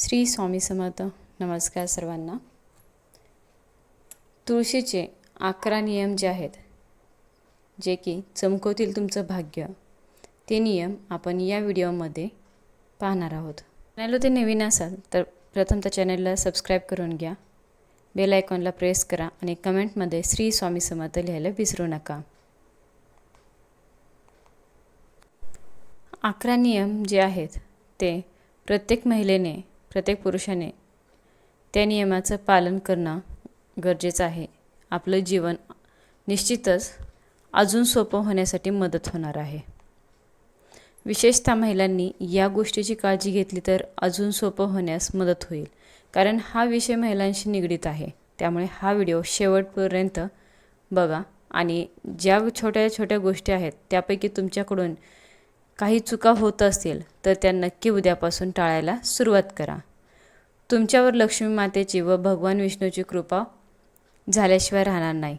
श्री स्वामी समर्थ. नमस्कार सर्वांना. तुळशीचे अकरा नियम जे आहेत जे की चमकवतील तुमचं भाग्य ते नियम आपण या व्हिडिओमध्ये पाहणार आहोत. चॅनलवर ते नवीन असाल तर प्रथम त्या चॅनलला सबस्क्राईब करून घ्या. बेल आयकॉनला प्रेस करा आणि कमेंटमध्ये श्री स्वामी समर्थ लिहायला विसरू नका. अकरा नियम जे आहेत ते प्रत्येक महिलेने प्रत्येक पुरुषाने त्या नियमाचं पालन करणं गरजेचं आहे. आपलं जीवन निश्चितच अजून सोपं होण्यासाठी मदत होणार आहे. विशेषतः महिलांनी या गोष्टीची काळजी घेतली तर अजून सोपं होण्यास मदत होईल. कारण हा विषय महिलांशी निगडीत आहे. त्यामुळे हा व्हिडिओ शेवटपर्यंत बघा आणि ज्या छोट्या छोट्या गोष्टी आहेत त्यापैकी तुमच्याकडून काही चुका होत असतील तर त्या नक्की उद्यापासून टाळायला सुरुवात करा. तुमच्यावर लक्ष्मी मातेची व भगवान विष्णूची कृपा झाल्याशिवाय राहणार नाही.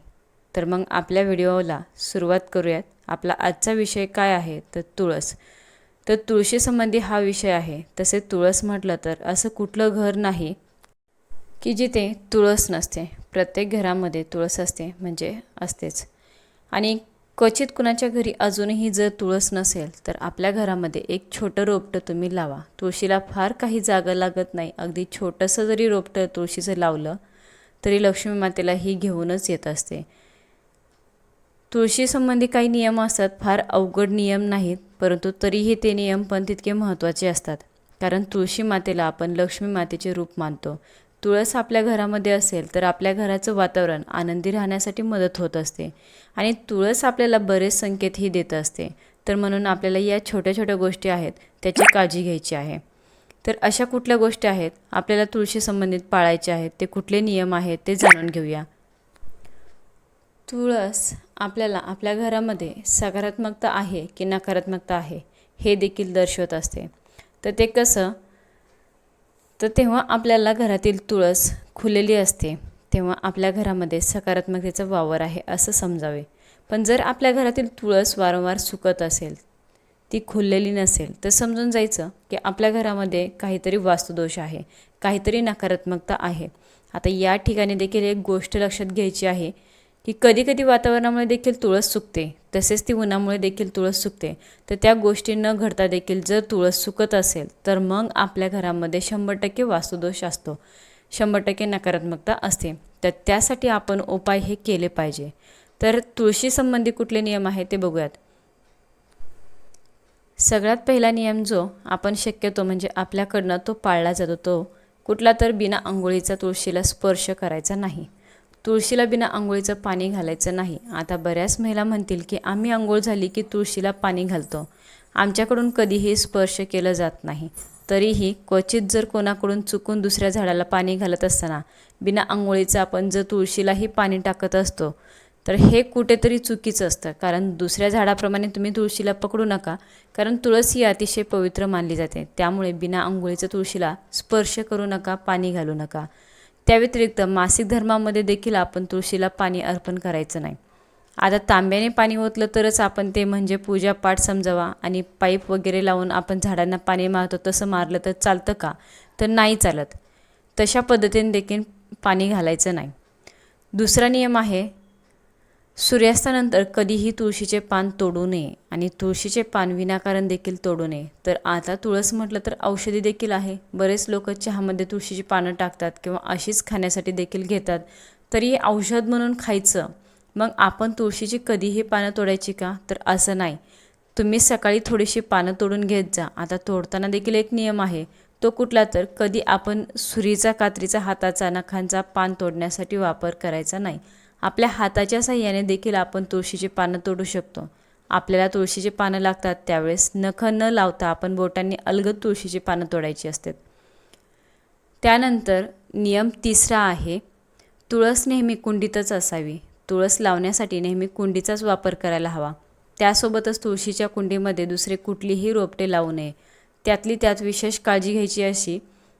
तर मग आपल्या व्हिडिओला सुरुवात करूयात. आपला आजचा विषय काय आहे? तर तुळस. तर तुळशीसंबंधी हा विषय आहे. तसे तुळस म्हटलं तर असं कुठलं घर नाही की जिथे तुळस नसते. प्रत्येक घरामध्ये तुळस असते म्हणजे असतेच. आणि क्वचित कुणाच्या घरी अजूनही जर तुळस नसेल तर आपल्या घरामध्ये एक छोटं रोपटं तुम्ही लावा. तुळशीला फार काही जागा लागत नाही. अगदी छोटंसं जरी रोपटं तुळशीचं लावलं तरी लक्ष्मी मातेला ही घेऊनच येत असते. तुळशीसंबंधी काही नियम असतात फार अवघड नियम नाहीत परंतु तरीही ते नियम पण तितके महत्त्वाचे असतात. कारण तुळशी मातेला आपण लक्ष्मी मातेचे रूप मानतो. तुळस आपल्या घरामध्ये असेल तर आपल्या घराचं वातावरण आनंदी राहण्यासाठी मदत होत असते. आणि तुळस आपल्याला बरेच संकेतही देत असते. तर म्हणून आपल्याला या छोट्या छोट्या गोष्टी आहेत त्याची काळजी घ्यायची आहे. तर अशा कुठल्या गोष्टी आहेत आपल्याला तुळशी संबंधित पाळायचे आहेत ते कुठले नियम आहेत ते जाणून घेऊया. तुळस आपल्याला आपल्या घरामध्ये सकारात्मकता आहे की नकारात्मकता आहे हे देखील दर्शवत असते. तर ते कसं तर तेव्हा आपल्याला घरातील तुळस खुलेली असते. तेव्हा आपल्या घरामध्ये सकारात्मकतेचा वावर आहे असं समजावे. पण जर आपल्या घरातील तुळस वारंवार सुकत असेल ती खुललेली नसेल तर समजून जायचं की आपल्या घरामध्ये काहीतरी वास्तुदोष आहे काहीतरी नकारात्मकता आहे. आता या ठिकाणी देखील एक गोष्ट लक्षात घ्यायची आहे. की कधी कधी वातावरणामुळे देखील तुळस सुकते तसेच ती उन्हामुळे देखील तुळस सुकते. तर त्या गोष्टी न घडता देखील जर तुळस सुकत असेल तर मग आपल्या घरामध्ये शंभर टक्के वास्तुदोष असतो. शंभर टक्के नकारात्मकता असते. तर त्यासाठी आपण उपाय हे केले पाहिजे. तर तुळशीसंबंधी कुठले नियम आहेत ते बघूयात. सगळ्यात पहिला नियम जो आपण शक्यतो म्हणजे आपल्याकडनं तो पाळला जातो तो कुठला तर बिना आंघोळीचा तुळशीला स्पर्श करायचा नाही. तुळशीला बिना आंघोळीचं पाणी घालायचं नाही. आता बऱ्याच महिला म्हणतील की आम्ही आंघोळ झाली की तुळशीला पाणी घालतो. आमच्याकडून कधीही स्पर्श केलं जात नाही. तरीही क्वचित जर कोणाकडून चुकून दुसऱ्या झाडाला पाणी घालत असताना बिना आंघोळीचं आपण जर तुळशीलाही पाणी टाकत असतो तर हे कुठेतरी चुकीचं असतं. कारण दुसऱ्या झाडाप्रमाणे तुम्ही तुळशीला पकडू नका. कारण तुळस ही अतिशय पवित्र मानली जाते. त्यामुळे बिना आंघोळीचं तुळशीला स्पर्श करू नका पाणी घालू नका. त्या व्यतिरिक्त मासिक धर्मामध्ये देखील आपण तुळशीला पाणी अर्पण करायचं नाही. आता तांब्याने पाणी ओतलं तरच आपण ते म्हणजे पूजापाठ समजावा आणि पाईप वगैरे लावून आपण झाडांना पाणी मारतो तसं मारलं तर चालतं का? तर नाही चालत. तशा पद्धतीने देखील पाणी घालायचं नाही. दुसरा नियम आहे सूर्यास्तानंतर कधीही तुळशीचे पान तोडू नये आणि तुळशीचे पान विनाकारण देखील तोडू नये. तर आता तुळस म्हटलं तर औषधी देखील आहे. बरेच लोक चहामध्ये तुळशीची पानं टाकतात किंवा अशीच खाण्यासाठी देखील घेतात. तरी औषध म्हणून खायचं. मग आपण तुळशीची कधीही पानं तोडायची का? तर असं नाही. तुम्ही सकाळी थोडीशी पानं तोडून घेत जा. आता तोडताना देखील एक नियम आहे. तो कुठला तर कधी आपण सुरीचा कात्रीचा हाताचा नखांचा पान तोडण्यासाठी वापर करायचा नाही. आपल्या हाताच्या साह्याने देखील आपण तुळशीची पानं तोडू शकतो. आपल्याला तुळशीची पानं लागतात त्यावेळेस नख न लावता आपण बोटांनी अलगद तुळशीची पानं तोडायची असतात. त्यानंतर नियम तिसरा आहे तुळस नेहमी कुंडीतच असावी. तुळस लावण्यासाठी नेहमी कुंडीचाच वापर करायला हवा. त्यासोबतच तुळशीच्या कुंडीमध्ये दुसरे कुठलीही रोपटे लावू नये. त्यातली त्यात विशेष काळजी घ्यायची अशी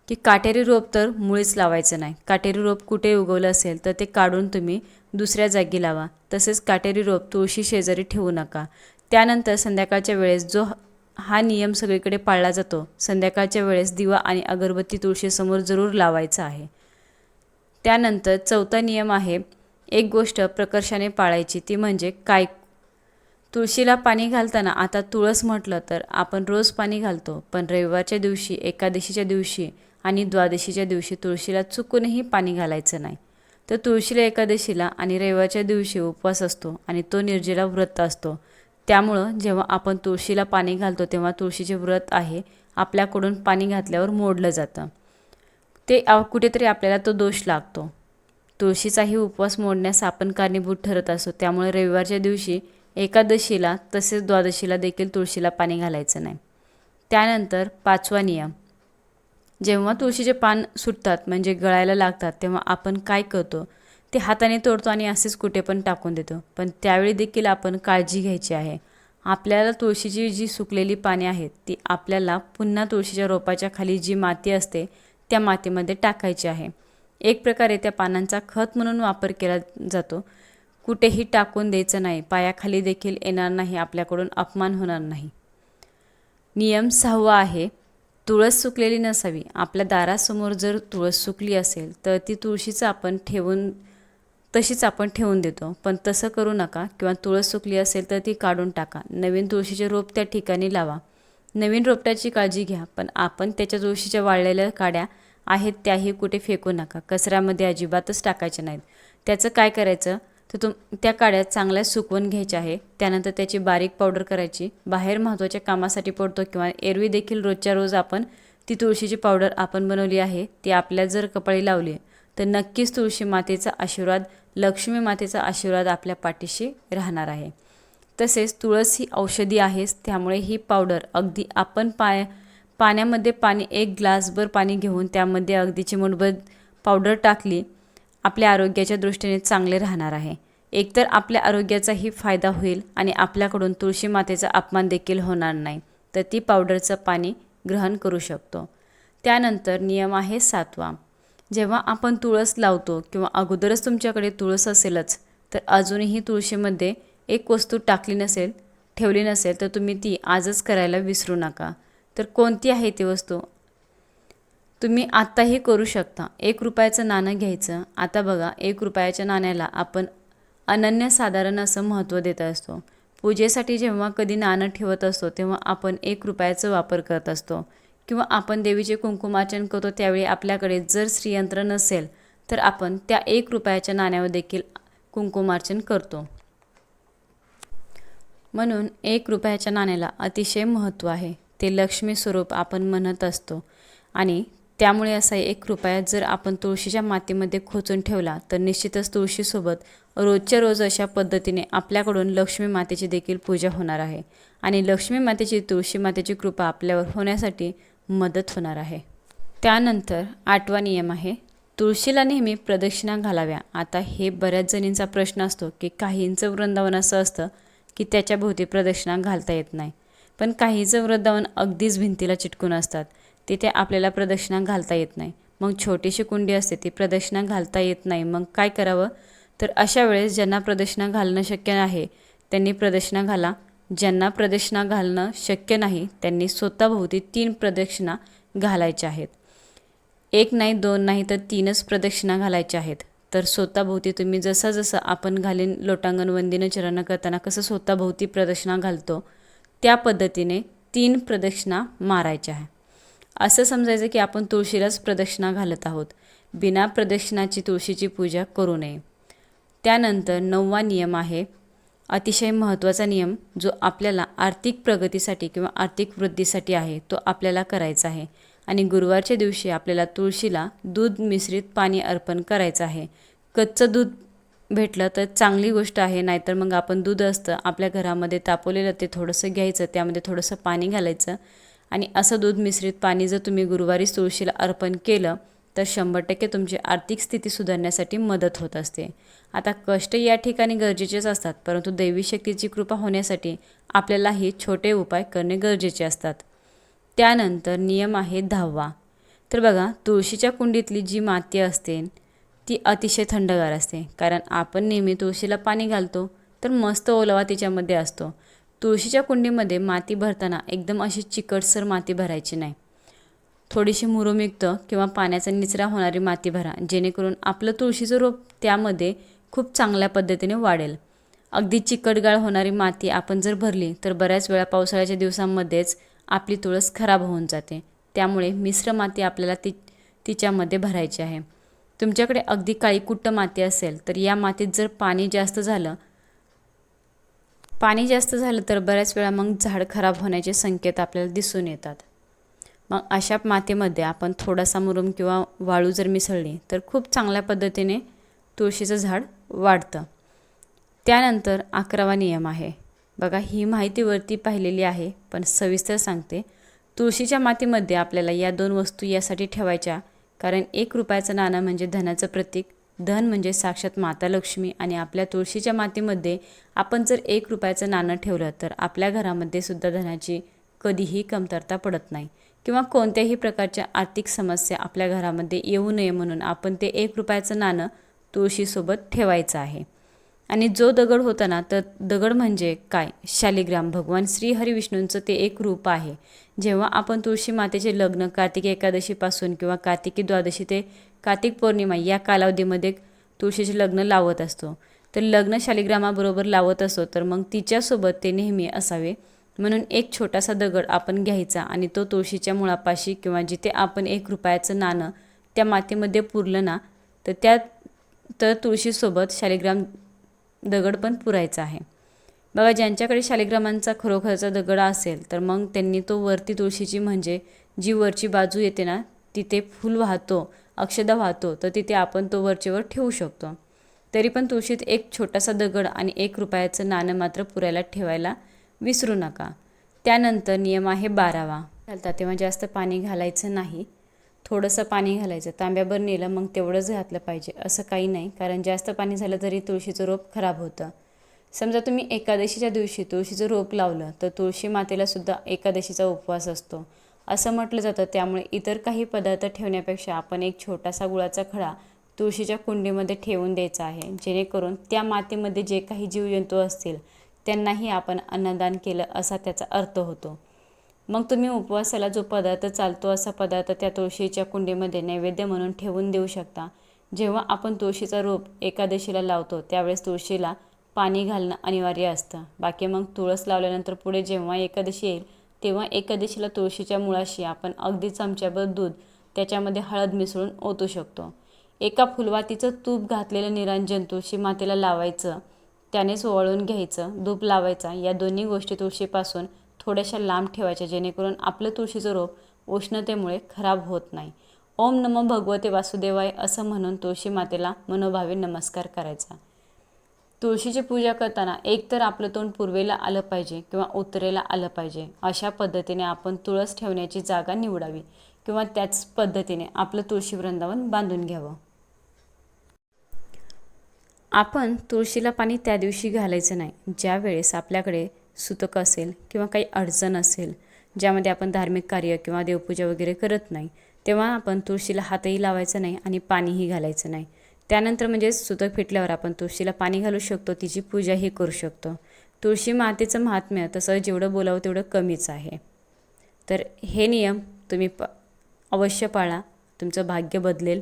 की काटेरी रोप तर मुळीच लावायचं नाही. काटेरी रोप कुठे उगवलं असेल तर ते काढून तुम्ही दुसऱ्या जागी लावा. तसेच काटेरी रोप तुळशी शेजारी ठेवू नका. त्यानंतर संध्याकाळच्या वेळेस जो हा नियम सगळीकडे पाळला जातो संध्याकाळच्या वेळेस दिवा आणि अगरबत्ती तुळशीसमोर जरूर लावायचा आहे. त्यानंतर चौथा नियम आहे एक गोष्ट प्रकर्षाने पाळायची ती म्हणजे काय तुळशीला पाणी घालताना आता तुळस म्हटलं तर आपण रोज पाणी घालतो पण रविवारच्या दिवशी एकादशीच्या दिवशी आणि द्वादशीच्या दिवशी तुळशीला चुकूनही पाणी घालायचं नाही. तर तुळशीला एकादशीला आणि रविवारच्या दिवशी उपवास असतो आणि तो निर्जला व्रत असतो. त्यामुळं जेव्हा आपण तुळशीला पाणी घालतो तेव्हा तुळशीचे व्रत आहे आपल्याकडून पाणी घातल्यावर मोडलं जातं. ते कुठेतरी आपल्याला तो दोष लागतो. तुळशीचाही उपवास मोडण्यास आपण कारणीभूत ठरत असतो. त्यामुळे रविवारच्या दिवशी एकादशीला तसेच द्वादशीला देखील तुळशीला पाणी घालायचं नाही. त्यानंतर पाचवा नियम. जेव्हा तुळशीचे पान सुटतात म्हणजे गळायला लागतात तेव्हा आपण काय करतो? ते हाताने तोडतो आणि असेच कुठे पण टाकून देतो. पण त्यावेळी देखील आपण काळजी घ्यायची आहे. आपल्याला तुळशीची जी सुकलेली पाने आहेत ती आपल्याला पुन्हा तुळशीच्या रोपाच्या खाली जी माती असते त्या मातीमध्ये टाकायची आहे. एक प्रकारे त्या पानांचा खत म्हणून वापर केला जातो. कुठेही टाकून द्यायचं नाही. पायाखाली देखील येणार नाही. आपल्याकडून अपमान होणार नाही. नियम सहावा आहे तुळस सुकलेली नसावी. आपल्या दारासमोर जर तुळस सुकली असेल तर ती तुळशीचं आपण ठेवून तशीच आपण ठेवून देतो. पण तसं करू नका किंवा तुळस सुकली असेल तर ती काढून टाका. नवीन तुळशीचे रोप त्या ठिकाणी लावा. नवीन रोपट्याची काळजी घ्या पण आपण त्याच्या तुळशीच्या वाळलेल्या काड्या आहेत त्याही कुठे फेकू नका. कचऱ्यामध्ये अजिबातच टाकायच्या नाहीत. त्याचं काय करायचं? तर तुम त्या काड्या चांगल्या सुकवून घ्यायच्या आहे. त्यानंतर त्याची बारीक पावडर करायची. बाहेर महत्त्वाच्या कामासाठी पडतो किंवा एरवी देखील रोजच्या रोज आपण ती तुळशीची पावडर आपण बनवली आहे ती आपल्या जर कपाळी लावली तर नक्कीच तुळशी मातेचा आशीर्वाद लक्ष्मी मातेचा आशीर्वाद आपल्या पाठीशी राहणार आहे. तसेच तुळस ही औषधी आहेच त्यामुळे ही पावडर अगदी आपण पाय पाण्यामध्ये पाणी एक ग्लासभर पाणी घेऊन त्यामध्ये अगदी चिमूटभर पावडर टाकली आपल्या आरोग्याच्या दृष्टीने चांगले राहणार आहे. एकतर आपल्या आरोग्याचाही फायदा होईल आणि आपल्याकडून तुळशी मातेचा अपमान देखील होणार नाही तर ती पावडरचं पाणी ग्रहण करू शकतो. त्यानंतर नियम आहे सातवा. जेव्हा आपण तुळस लावतो किंवा अगोदरच तुमच्याकडे तुळस असेलच तर अजूनही तुळशीमध्ये एक वस्तू टाकली नसेल ठेवली नसेल तर तुम्ही ती आजच करायला विसरू नका. तर कोणती आहे ती वस्तू? तुम्ही आत्ताही करू शकता. एक रुपयाचं नाणं घ्यायचं. आता बघा एक रुपयाच्या नाण्याला आपण अनन्यसाधारण असं महत्त्व देत असतो. पूजेसाठी जेव्हा कधी नाणं ठेवत असतो तेव्हा आपण एक रुपयाचा वापर करत असतो. किंवा आपण देवीचे कुंकुमार्चन करतो त्यावेळी आपल्याकडे जर श्रीयंत्र नसेल तर आपण त्या एक रुपयाच्या नाण्यावर देखील कुंकुमार्चन करतो. म्हणून एक रुपयाच्या नाण्याला अतिशय महत्त्व आहे. ते लक्ष्मी स्वरूप आपण म्हणत असतो. आणि त्यामुळे असा एक रुपया जर आपण तुळशीच्या मातीमध्ये खोचून ठेवला तर निश्चितच तुळशीसोबत रोजच्या रोज अशा पद्धतीने आपल्याकडून लक्ष्मी मातेची देखील पूजा होणार आहे. आणि लक्ष्मी मातेची तुळशी मातेची कृपा आपल्यावर होण्यासाठी मदत होणार आहे. त्यानंतर आठवा नियम आहे तुळशीला नेहमी प्रदक्षिणा घालाव्या. आता हे बऱ्याच जणींचा प्रश्न असतो की काहींचं वृंदावन असं असतं की त्याच्या भोवती प्रदक्षिणा घालता येत नाही. पण काहीचं वृंदावन अगदीच भिंतीला चिटकून असतात. तिथे आपल्याला प्रदक्षिणा घालता येत नाही. मग छोटीशी कुंडी असते ती प्रदक्षिणा घालता येत नाही. मग काय करावं? तर अशा वेळेस ज्यांना प्रदक्षिणा घालणं शक्य आहे त्यांनी प्रदक्षिणा घाला. ज्यांना प्रदक्षिणा घालणं शक्य नाही त्यांनी स्वतःभोवती तीन प्रदक्षिणा घालायच्या आहेत. एक नाही दोन नाही तर तीनच प्रदक्षिणा घालायच्या आहेत. तर स्वतःभोवती तुम्ही जसं जसं आपण घालीन लोटांगण वंदीनं चरण करताना कसं स्वतःभोवती प्रदक्षिणा घालतो त्या पद्धतीने तीन प्रदक्षिणा मारायच्या आहे असं समजायचं की आपण तुळशीलाच प्रदक्षिणा घालत आहोत. बिना प्रदक्षिणाची तुळशीची पूजा करू नये. त्यानंतर नववा नियम आहे अतिशय महत्त्वाचा नियम जो आपल्याला आर्थिक प्रगतीसाठी किंवा आर्थिक वृद्धीसाठी आहे तो आपल्याला करायचा आहे. आणि गुरुवारच्या दिवशी आपल्याला तुळशीला दूध मिश्रित पाणी अर्पण करायचं आहे. कच्चं दूध भेटलं तर चांगली गोष्ट आहे नाहीतर मग आपण दूध असतं आपल्या घरामध्ये तापवलेलं ते थोडंसं घ्यायचं त्यामध्ये थोडंसं पाणी घालायचं. आणि असं दूध मिश्रित पाणी जर तुम्ही गुरुवारी तुळशीला अर्पण केलं तर शंभर टक्के तुमची आर्थिक स्थिती सुधारण्यासाठी मदत होत असते. आता कष्ट या ठिकाणी गरजेचेच असतात परंतु दैवी शक्तीची कृपा होण्यासाठी आपल्याला हे छोटे उपाय करणे गरजेचे असतात. त्यानंतर नियम आहे दहावा. तर बघा तुळशीच्या कुंडीतली जी माती असते ती अतिशय थंडगार असते. कारण आपण नेहमी तुळशीला पाणी घालतो तर मस्त ओलावा तिच्यामध्ये असतो. तुळशीच्या कुंडीमध्ये माती भरताना एकदम अशी चिकटसर माती भरायची नाही. थोडीशी मुरुमयुक्त किंवा पाण्याचा निचरा होणारी माती भरा जेणेकरून आपलं तुळशीचं रोप त्यामध्ये खूप चांगल्या पद्धतीने वाढेल. अगदी चिकटगाळ होणारी माती आपण जर भरली तर बऱ्याच वेळा पावसाळ्याच्या दिवसांमध्येच आपली तुळस खराब होऊन जाते. त्यामुळे मिश्र माती आपल्याला ती तिच्यामध्ये भरायची आहे. तुमच्याकडे अगदी काळी कुट्ट माती असेल तर या मातीत जर पाणी जास्त झालं पाणी जास्त झालं तर बऱ्याच वेळा मग झाड खराब होण्याचे संकेत आपल्याला दिसून येतात. मग अशा मातीमध्ये आपण थोडासा मुरुम किंवा वाळू जर मिसळली तर खूप चांगल्या पद्धतीने तुळशीचं झाड वाढतं. त्यानंतर अकरावा नियम आहे. बघा ही माहितीवरती पाहिलेली आहे पण सविस्तर सांगते. तुळशीच्या मातीमध्ये आपल्याला या दोन वस्तू यासाठी ठेवायच्या कारण एक रुपयाचं नाणं म्हणजे धनाचं प्रतीक धन म्हणजे साक्षात माता लक्ष्मी आणि आपल्या तुळशीच्या मातीमध्ये आपण जर एक रुपयाचं नाणं ठेवलं तर आपल्या घरामध्ये सुद्धा धनाची कधीही कमतरता पडत नाही. किंवा कोणत्याही प्रकारच्या आर्थिक समस्या आपल्या घरामध्ये येऊ नये म्हणून आपण ते एक रुपयाचं नाणं तुळशीसोबत ठेवायचं आहे. आणि जो दगड होता ना तर दगड म्हणजे काय? शालिग्राम. भगवान श्री हरिविष्णूंचं ते एक रूप आहे. जेव्हा आपण तुळशी मातेचे लग्न कार्तिक एकादशीपासून किंवा कार्तिकी द्वादशी ते कार्तिक पौर्णिमा या कालावधीमध्ये तुळशीचे लग्न लावत असतो. तर लग्न शालिग्रामाबरोबर लावत असतो तर मग तिच्यासोबत ते नेहमी असावे. म्हणून एक छोटासा दगड आपण घ्यायचा आणि तो तुळशीच्या मुळापाशी किंवा जिथे आपण एक रुपयाचं नाणं त्या मातीमध्ये पुरलं ना तर त्या तर तुळशीसोबत शालिग्राम दगड पण पुरायचा आहे. बघा ज्यांच्याकडे शालिग्रामांचा खरोखरचा दगड असेल तर मग त्यांनी तो वरती तुळशीची म्हणजे जी वरची बाजू येते ना तिथे फूल वाहतो अक्षदा वाहतो तर तिथे आपण तो वरचेवर ठेवू शकतो. तरी पण तुळशीत एक छोटासा दगड आणि एक रुपयाचं नाणं मात्र पुरायला ठेवायला विसरू नका. त्यानंतर नियम आहे बारावा. घालता तेव्हा जास्त पाणी घालायचं नाही. थोडंसं पाणी घालायचं तांब्याभर नेलं मग तेवढंच घातलं पाहिजे असं काही नाही. कारण जास्त पाणी झालं तरी तुळशीचं रोप खराब होतं. समजा तुम्ही एकादशीच्या दिवशी तुळशीचं रोप लावलं तर तुळशी मातेला सुद्धा एकादशीचा उपवास असतो. असं म्हटलं जातं. त्यामुळे इतर काही पदार्थ ठेवण्यापेक्षा आपण एक छोटासा गुळाचा खडा तुळशीच्या कुंडीमध्ये ठेवून द्यायचा आहे. जेणेकरून त्या मातीमध्ये जे काही जीवजंतू असतील त्यांनाही आपण अन्नदान केलं असा त्याचा अर्थ होतो. मग तुम्ही उपवासाला जो पदार्थ चालतो असा पदार्थ त्या तुळशीच्या कुंडीमध्ये नैवेद्य म्हणून ठेवून देऊ शकता. जेव्हा आपण तुळशीचा रोप एकादशीला लावतो त्यावेळेस तुळशीला पाणी घालणं अनिवार्य असतं. बाकी मग तुळस लावल्यानंतर पुढे जेव्हा एकादशी येईल तेव्हा एकादशीला तुळशीच्या मुळाशी आपण अगदी चमच्याभर दूध त्याच्यामध्ये हळद मिसळून ओतू शकतो. एका फुलवातीचं तूप घातलेलं निरांजन तुळशी मातेला लावायचं त्यानेच ओवाळून घ्यायचं धूप लावायचा या दोन्ही गोष्टी तुळशीपासून थोड्याशा लांब ठेवायच्या जेणेकरून आपलं तुळशीचं रोप उष्णतेमुळे खराब होत नाही. ओम नमो भगवते वासुदेवाय असं म्हणून तुळशी मातेला मनोभावे नमस्कार करायचा. तुळशीची पूजा करताना एकतर आपलं तोंड पूर्वेला आलं पाहिजे किंवा उत्तरेला आलं पाहिजे. अशा पद्धतीने आपण तुळस ठेवण्याची जागा निवडावी किंवा त्याच पद्धतीने आपलं तुळशी वृंदावन बांधून घ्यावं. आपण तुळशीला पाणी त्या दिवशी घालायचं नाही. ज्या वेळेस आपल्याकडे सुतक असेल किंवा काही अडचण असेल ज्यामध्ये आपण धार्मिक कार्य किंवा देवपूजा वगैरे करत नाही तेव्हा आपण तुळशीला हातही लावायचं नाही आणि पाणीही घालायचं नाही. त्यानंतर म्हणजे सुतक फिटल्यावर आपण तुळशीला पाणी घालू शकतो तिची पूजाही करू शकतो. तुळशी मातेचं महात्म्य तसं जेवढं बोलावं तेवढं कमीच आहे. तर हे नियम तुम्ही प अवश्य पाळा तुमचं भाग्य बदलेल.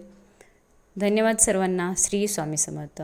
धन्यवाद सर्वांना. श्री स्वामी समर्थ.